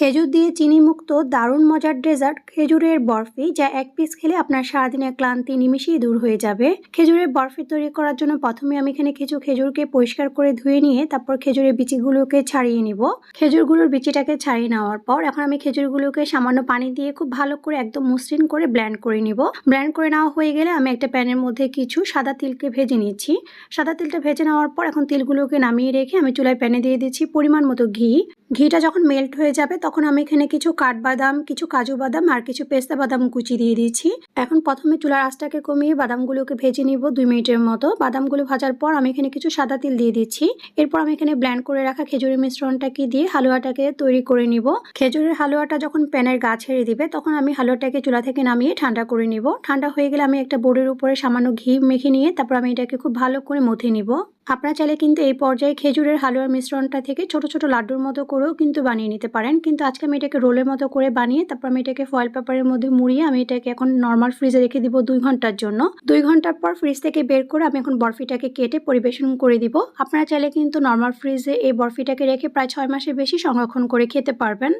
খেজুর দিয়ে চিনি মুক্ত দারুণ মজার ডেজার্ট খেজুরের বরফি, যা এক পিস খেলে আপনার সারাদিনের ক্লান্তি নিমিশেই দূর হয়ে যাবে। খেজুরের বরফি তৈরি করার জন্য প্রথমে আমি এখানে কিছু খেজুরকে পরিষ্কার করে ধুয়ে নিয়ে তারপর খেজুরের বিচিগুলোকে ছাড়িয়ে নিব। খেজুরগুলোর বিচিটাকে ছাড়িয়ে নেওয়ার পর এখন আমি খেজুরগুলোকে সামান্য পানি দিয়ে খুব ভালো করে একদম মসৃণ করে ব্ল্যান্ড করে নিব। ব্ল্যান্ড করে নেওয়া হয়ে গেলে আমি একটা প্যানের মধ্যে কিছু সাদা তিলকে ভেজে নিচ্ছি। সাদা তিলটা ভেজে নেওয়ার পর এখন তিলগুলোকে নামিয়ে রেখে আমি চুলায় প্যানে দিয়ে দিচ্ছি পরিমাণ মতো ঘি। ঘিটা যখন মেল্ট হয়ে যাবে, তখন আমি এখানে কিছু কাঠবাদাম, কিছু কাজু বাদাম আর কিছু পেস্তা বাদাম কুচি দিয়ে দিচ্ছি। এখন প্রথমে চুলার আঁচটাকে কমিয়ে বাদামগুলোকে ভেজে নিব দুই মিনিটের মতো। বাদামগুলো ভাজার পর আমি এখানে কিছু সাদা তিল দিয়ে দিচ্ছি। এরপর আমি এখানে ব্ল্যান্ড করে রাখা খেজুরের মিশ্রণটাকে দিয়ে হালুয়াটাকে তৈরি করে নিব। খেজুরের হালুয়াটা যখন প্যানের গা ছেড়ে দিবে, তখন আমি হালুয়াটাকে চুলা থেকে নামিয়ে ঠান্ডা করে নিব। ঠান্ডা হয়ে গেলে আমি একটা বোর্ডের উপরে সামান্য ঘি মেখে নিয়ে তারপর আমি এটাকে খুব ভালো করে মথে নিব। আপনারা চাইলে কিন্তু এই পর্যায়ে খেজুরের হালুয়ার মিশ্রণটা থেকে ছোট ছোট লাড্ডুর মতো করেও কিন্তু বানিয়ে নিতে পারেন। কিন্তু আজকে আমি এটাকে রোলের মতো করে বানিয়ে, তারপর আমি এটাকে ফয়েল পেপারের মধ্যে মুড়িয়ে আমি এটাকে এখন নর্মাল ফ্রিজে রেখে দিব দুই ঘণ্টার জন্য। দুই ঘণ্টার পর ফ্রিজ থেকে বের করে আমি এখন বরফিটাকে কেটে পরিবেশন করে দিব। আপনারা চাইলে কিন্তু নর্মাল ফ্রিজে এই বরফিটাকে রেখে প্রায় ছয় মাসের বেশি সংরক্ষণ করে খেতে পারবেন।